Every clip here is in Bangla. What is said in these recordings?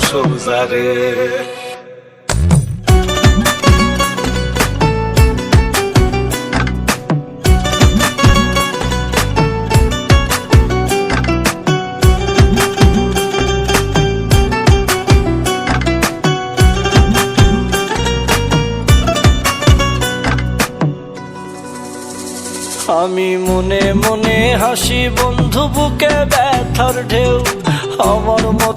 সোজা আমি মনে মনে হাসি বন্ধু বুকে ব্যথার ঢেউ আমার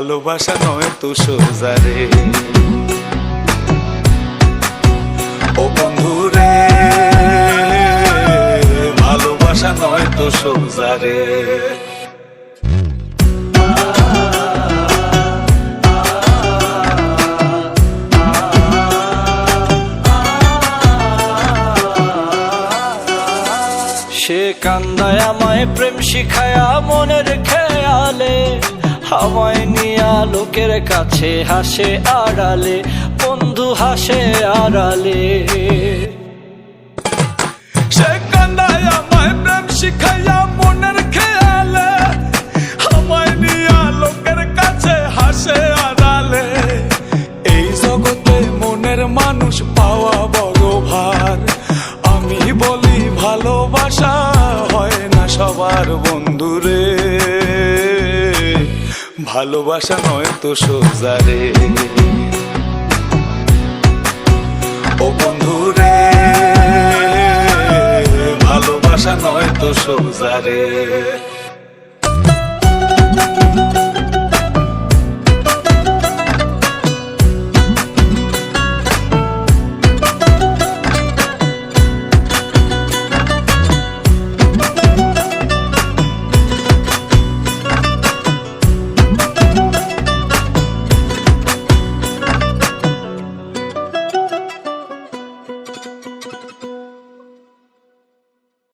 ভালোবাসা নয় তো সোজা রে। ও বন্ধুরে ভালোবাসা নয় তো সোজা রে। সে কান্দায় আমায় প্রেম শিখায়া মনের খেয়ালে, আমায় লোকের কাছে হাসে আড়ালে, বন্ধু হাসে আড়ালে। এই জগতে মনের মানুষ পাওয়া বড় ভার। আমি বলি ভালোবাসা হয় না সবার বন্ধুরে। ভালোবাসা নয় তো সোজা রে। ও বন্ধুরে ভালোবাসা নয় তো সোজা রে।